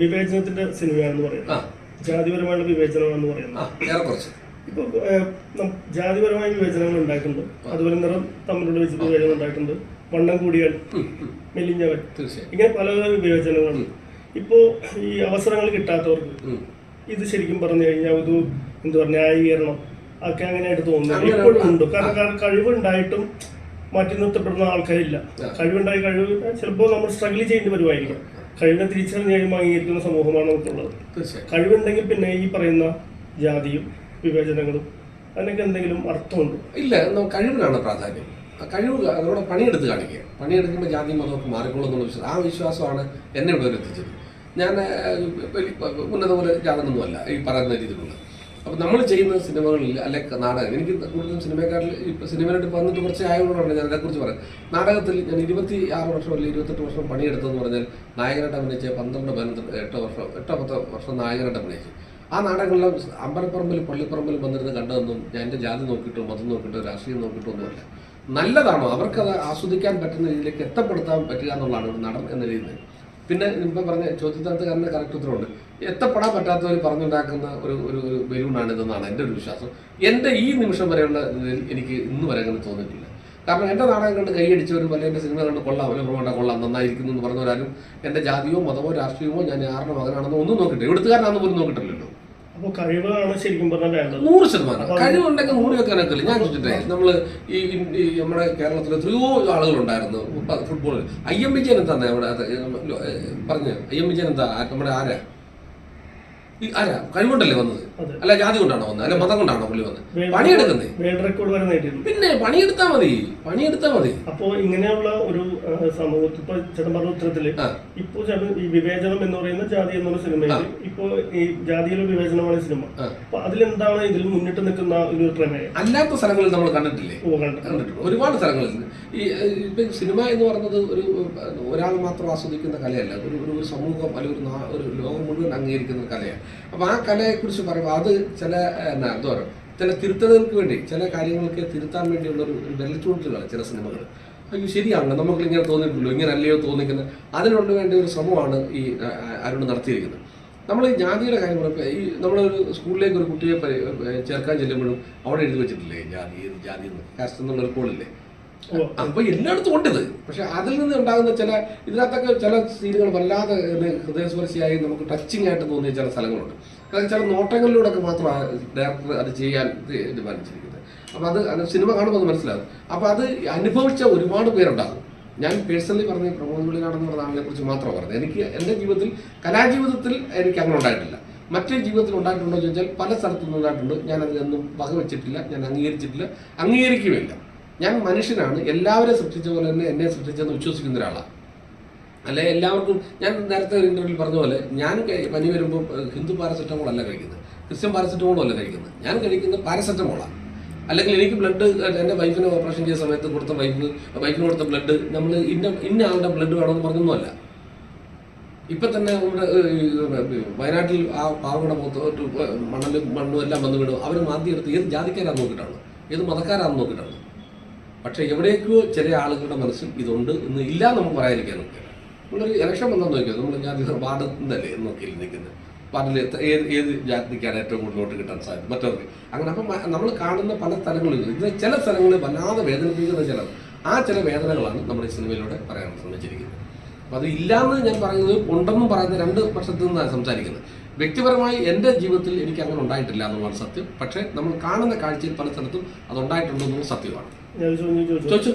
വിവേചനത്തിന്റെ സിനിമയാണെന്ന് പറയുന്നത്. ജാതിപരമായുള്ള വിവേചനമാണെന്ന് പറയുന്നത്. ഇപ്പൊ ജാതിപരമായ വിവേചനങ്ങൾ ഉണ്ടായിട്ടുണ്ട്. അതുപോലെ നിറം തമ്മിലുള്ള വിവേചനം ഉണ്ടായിട്ടുണ്ട്. വണ്ണം കൂടിയാൽ മെലിഞ്ഞവൻ. ഇങ്ങനെ പല പല വിവേചനങ്ങളുണ്ട് ഇപ്പോ ഈ അവസരങ്ങൾ കിട്ടാത്തവർക്ക് ഇത് ശരിക്കും പറഞ്ഞു കഴിഞ്ഞാൽ ഒരു എന്താ പറയുക ന്യായീകരണം ഒക്കെ അങ്ങനെയായിട്ട് തോന്നുന്നു. അങ്ങനെ ഇപ്പോഴും ഉണ്ട്. കാരണം കാരണം കഴിവുണ്ടായിട്ടും മാറ്റി നിർത്തപ്പെടുന്ന ആൾക്കാരില്ല. കഴിവുണ്ടായി കഴിവ് ചിലപ്പോൾ നമ്മൾ സ്ട്രഗിൾ ചെയ്യേണ്ടി വരുമായിരിക്കും. കഴിവിനെ തിരിച്ചറിഞ്ഞ് കഴിയുമ്പോൾ അംഗീകരിക്കുന്ന സമൂഹമാണ് നമുക്കുള്ളത്. കഴിവുണ്ടെങ്കിൽ പിന്നെ ഈ പറയുന്ന ജാതിയും വിവേചനങ്ങളും അതിനൊക്കെ എന്തെങ്കിലും അർത്ഥമുണ്ട്? ഇല്ല കഴിവിനാണ് പ്രാധാന്യം. കഴിവ് അതോടെ പണിയെടുത്ത് കാണിക്കുക. പണിയെടുക്കുമ്പോൾ ജാതി മതമൊക്കെ മാറിക്കോളും എന്നുള്ള വിശ്വാസം ആ വിശ്വാസമാണ് എന്നെ ഇവിടെ എത്തിച്ചത്. ഞാൻ ഉന്നത പോലെ ജാതനൊന്നുമല്ല ഈ പറയുന്ന രീതിയിലുള്ള അപ്പോൾ നമ്മൾ ചെയ്യുന്ന സിനിമകളിൽ അല്ലെ നാടകം എനിക്ക് കൂടുതലും സിനിമക്കാരിൽ ഇപ്പൊ സിനിമയിലോട്ട് വന്നിട്ട് കുറച്ച് ആയതുകൊണ്ടാണ് ഞാൻ അതിനെക്കുറിച്ച് പറയാം. നാടകത്തിൽ ഞാൻ ഇരുപത്തി ആറ് വർഷം അല്ലെങ്കിൽ ഇരുപത്തെട്ട് വർഷം പണിയെടുത്തതെന്ന് പറഞ്ഞാൽ നായകനായിട്ട് അഭിനയിച്ച പന്ത്രണ്ട് പതിനൊന്ന് എട്ട് വർഷം എട്ടോ പത്തോ വർഷം നായകനായിട്ട് അഭിനയിച്ചു. ആ നാടകങ്ങളിലും അമ്പലപ്പറമ്പിലും പള്ളിപ്പറമ്പിലും വന്നിരുന്ന് കണ്ടതൊന്നും ഞാൻ എന്റെ ജാതി നോക്കിയിട്ടോ മതം നോക്കിയിട്ടോ രാഷ്ട്രീയം നോക്കിയിട്ടോ ഒന്നുമല്ല. നല്ലതാണോ? അവർക്കത് ആസ്വദിക്കാൻ പറ്റുന്ന രീതിയിലേക്ക് എത്തപ്പെടുത്താൻ പറ്റുക എന്നുള്ളതാണ് ഒരു നടൻ എന്ന രീതിയിൽ. പിന്നെ ഇപ്പം പറഞ്ഞ ചോദ്യത്തിനകത്ത് കാരണം കറക്റ്റ് ഉത്തരവുണ്ട്. എത്തപ്പെടാൻ പറ്റാത്തവർ പറഞ്ഞുണ്ടാക്കുന്ന ഒരു ഒരു ഒരു ബലൂണാണ് ഇതെന്നാണ് എന്റെ ഒരു വിശ്വാസം. എന്റെ ഈ നിമിഷം വരെയുള്ള ഇതിൽ എനിക്ക് ഇന്ന് വരെ അങ്ങനെ തോന്നിയിട്ടില്ല. കാരണം എന്റെ നാടകം കണ്ട് കൈയടിച്ചവരും അല്ലെങ്കിൽ എന്റെ സിനിമ കണ്ട് കൊള്ളാം അല്ലെങ്കിൽ പ്രമോട്ട കൊള്ളാം നന്നായിരിക്കുന്നു എന്ന് പറഞ്ഞവരാരും എന്റെ ജാതിയോ മതമോ രാഷ്ട്രീയമോ ഞാൻ ആരുടെ മകനാണെന്നോ ഒന്നും നോക്കിയിട്ടില്ല. എടുത്തുകാരനാണെന്ന് പോലും നോക്കിയിട്ടില്ലല്ലോ. അപ്പോൾ കഴിവാണ് ശരിക്കും പറഞ്ഞാൽ വേണ്ടത്. നൂറ് ശതമാനം. കഴിവുണ്ടെങ്കിൽ നൂറ് വെക്കാനൊക്കെ ഇല്ല. ഞാൻ ചോദിച്ചിട്ടേ നമ്മൾ ഈ ഈ നമ്മുടെ കേരളത്തിൽ എത്രയോ ആളുകളുണ്ടായിരുന്നു ഫുട്ബ- ഫുട്ബോളിൽ. ഐ എം വിജയൻ എന്താ? അത് പറഞ്ഞു. ഐ എം വിജയൻ എന്താ? നമ്മുടെ ആരാ? ആരാ കഴിവുണ്ടല്ലേ വന്നത്? അല്ല ജാതി കൊണ്ടാണോ വന്നത്? അല്ല മതം കൊണ്ടാണോ പുള്ളി വന്നത്? പണിയെടുക്കുന്നേ പിന്നെ പണിയെടുത്താ മതി പണിയെടുത്താ മതി. അപ്പോ ഇങ്ങനെയുള്ള ഒരു സമൂഹത്തിൽ ഇപ്പൊ ചേട്ടൻ പറഞ്ഞ ഉത്തരത്തിൽ. ഇപ്പോ ചേട്ടൻ ഈ വിവേചനം എന്ന് പറയുന്ന ജാതി എന്നുള്ള സിനിമയിൽ ഇപ്പോ ഈ ജാതിയിലെ വിവേചനമാണ് സിനിമ. അപ്പൊ അതിലെന്താണ് ഇതിൽ മുന്നിട്ട് നിൽക്കുന്ന ഒരു പ്രമേയം? അല്ലാത്ത സ്ഥലങ്ങളിൽ നമ്മൾ കണ്ടിട്ടില്ലേ? കണ്ടിട്ടുണ്ട്. ഒരുപാട് സ്ഥലങ്ങളിൽ. ഈ ഇപ്പൊ സിനിമ എന്ന് പറയുന്നത് ഒരു ഒരാൾ മാത്രം ആസ്വദിക്കുന്ന കലയല്ല. ഒരു ഒരു സമൂഹം അല്ലെങ്കിൽ ഒരു ലോകം മുഴുവൻ അംഗീകരിക്കുന്ന കലയാണ്. അപ്പോൾ ആ കലയെക്കുറിച്ച് പറയുമ്പോൾ അത് ചില എന്താ എന്താ പറയുക ചില തിരുത്തലുകൾക്ക് വേണ്ടി ചില കാര്യങ്ങളൊക്കെ തിരുത്താൻ വേണ്ടിയുള്ള ഒരു ഒരു ചില സിനിമകൾ അയ്യോ ശരിയാണ് നമുക്ക് ഇങ്ങനെ തോന്നിയിട്ടുള്ളൂ ഇങ്ങനെ അല്ലയോ തോന്നിക്കുന്നത്. അതിനുള്ള വേണ്ടി ഒരു ശ്രമമാണ് ഈ അരുൺ നടത്തിയിരിക്കുന്നത്. നമ്മൾ ഈ ജാതിയുടെ കാര്യം പറയുമ്പോൾ ഈ നമ്മളൊരു സ്കൂളിലേക്ക് ഒരു കുട്ടിയെ ചേർക്കാൻ ചെല്ലുമ്പോഴും അവിടെ എഴുതി വെച്ചിട്ടില്ലേ ജാതി ജാതി എന്ന് കാസ്റ്റ് എന്നുള്ള ഒരു കോളില്ലേ? അപ്പൊ എല്ലായിടത്തും ഉണ്ട് ഇത്. പക്ഷെ അതിൽ നിന്ന് ഉണ്ടാകുന്ന ചില ഇതിനകത്തൊക്കെ ചില സീനുകൾ വല്ലാതെ ഹൃദയസ്പർശിയായി നമുക്ക് ടച്ചിങ് ആയിട്ട് തോന്നിയ ചില സ്ഥലങ്ങളുണ്ട്. അതായത് ചില നോട്ടങ്ങളിലൂടെ ഒക്കെ മാത്രമാണ് ഡയറക്ടർ അത് ചെയ്യാൻ തീരുമാനിച്ചിരിക്കുന്നത് അപ്പൊ അത് സിനിമ കാണുമ്പോൾ അത് മനസ്സിലാകും. അപ്പൊ അത് അനുഭവിച്ച ഒരുപാട് പേരുണ്ടാകും. ഞാൻ പേഴ്സണലി പറഞ്ഞ പ്രമോദിനുള്ളിൽ പറഞ്ഞ ആളിനെ കുറിച്ച് മാത്രമാണ് പറഞ്ഞത്. എനിക്ക് എന്റെ ജീവിതത്തിൽ കലാജീവിതത്തിൽ എനിക്ക് അങ്ങനെ ഉണ്ടായിട്ടില്ല. മറ്റു ജീവിതത്തിൽ ഉണ്ടായിട്ടുണ്ടോ എന്ന് ചോദിച്ചാൽ പല സ്ഥലത്തുനിന്നും ഉണ്ടായിട്ടുണ്ട്. ഞാൻ അതിലൊന്നും വകവെച്ചിട്ടില്ല ഞാൻ അംഗീകരിച്ചിട്ടില്ല അംഗീകരിക്കുകയില്ല ഞാൻ മനുഷ്യനാണ് എല്ലാവരെയും സൃഷ്ടിച്ച പോലെ തന്നെ എന്നെ സൃഷ്ടിച്ചെന്ന് വിശ്വസിക്കുന്ന ഒരാളാണ് അല്ലെ എല്ലാവർക്കും ഞാൻ നേരത്തെ ഇന്റർവ്യൂവിൽ പറഞ്ഞ പോലെ ഞാൻ പനി വരുമ്പോൾ ഹിന്ദു പാരസെറ്റമോൾ അല്ല കഴിക്കുന്നത്. ക്രിസ്ത്യൻ പാരസെറ്റമോളും അല്ല കഴിക്കുന്നത്. ഞാൻ കഴിക്കുന്ന പാരസെറ്റമോളാണ് അല്ലെങ്കിൽ എനിക്ക് ബ്ലഡ് എന്റെ വൈഫിനെ ഓപ്പറേഷൻ ചെയ്ത സമയത്ത് കൊടുത്ത വൈഫിന് വൈഫിന് കൊടുത്ത ബ്ലഡ് നമ്മൾ ഇന്ന ഇന്ന ആളുടെ ബ്ലഡ് വേണമെന്ന് പറഞ്ഞൊന്നുമല്ല. ഇപ്പൊ തന്നെ നമ്മുടെ വയനാട്ടിൽ ആ പാവയുടെ മുഖത്ത് മണലും മണ്ണും എല്ലാം വന്നു വിടും അവർ മാന്തി എടുത്ത് ഏത് ജാതിക്കാരാന്ന് നോക്കിയിട്ടാണ്? ഏത് മതക്കാരാന്ന് നോക്കിയിട്ടാണ്? പക്ഷെ എവിടേക്കോ ചില ആളുകളുടെ മനസ്സിൽ ഇതുണ്ട് എന്ന് ഇല്ല നമുക്ക് പറയാതിരിക്കാൻ നോക്കിയാൽ നമ്മളൊരു ഇലക്ഷൻ വന്നാൽ നോക്കിയത് നമ്മൾ ഞാൻ വാർഡ് എന്നല്ലേ നോക്കിയില്ല നിൽക്കുന്നത്. വാർഡിൽ ഏത് ഏത് ജാതിക്കാണ് ഏറ്റവും കൂടുതൽ വോട്ട് കിട്ടാൻ സാധ്യത? മറ്റവർക്ക് അങ്ങനെ അപ്പം നമ്മൾ കാണുന്ന പല സ്ഥലങ്ങളിലും ഇത് ചില സ്ഥലങ്ങളിൽ വല്ലാതെ വേദനിപ്പിക്കുന്ന ചില ആ ചില വേദനകളാണ് നമ്മുടെ സിനിമയിലൂടെ പറയാൻ ശ്രമിച്ചിരിക്കുന്നത്. അപ്പം അത് ഇല്ലാന്ന് ഞാൻ പറയുന്നത് ഉണ്ടെന്നും പറയുന്ന രണ്ട് പക്ഷത്തു നിന്നാണ് സംസാരിക്കുന്നത്. വ്യക്തിപരമായി എന്റെ ജീവിതത്തിൽ എനിക്ക് അങ്ങനെ ഉണ്ടായിട്ടില്ല എന്നുള്ളതാണ് സത്യം. പക്ഷേ നമ്മൾ കാണുന്ന കാഴ്ചയിൽ പല സ്ഥലത്തും അത് ഉണ്ടായിട്ടുണ്ടെന്നുള്ള സത്യമാണ്. ഞാൻ ഒരു ചോദ്യം ചോദിച്ചു ചോദിച്ചു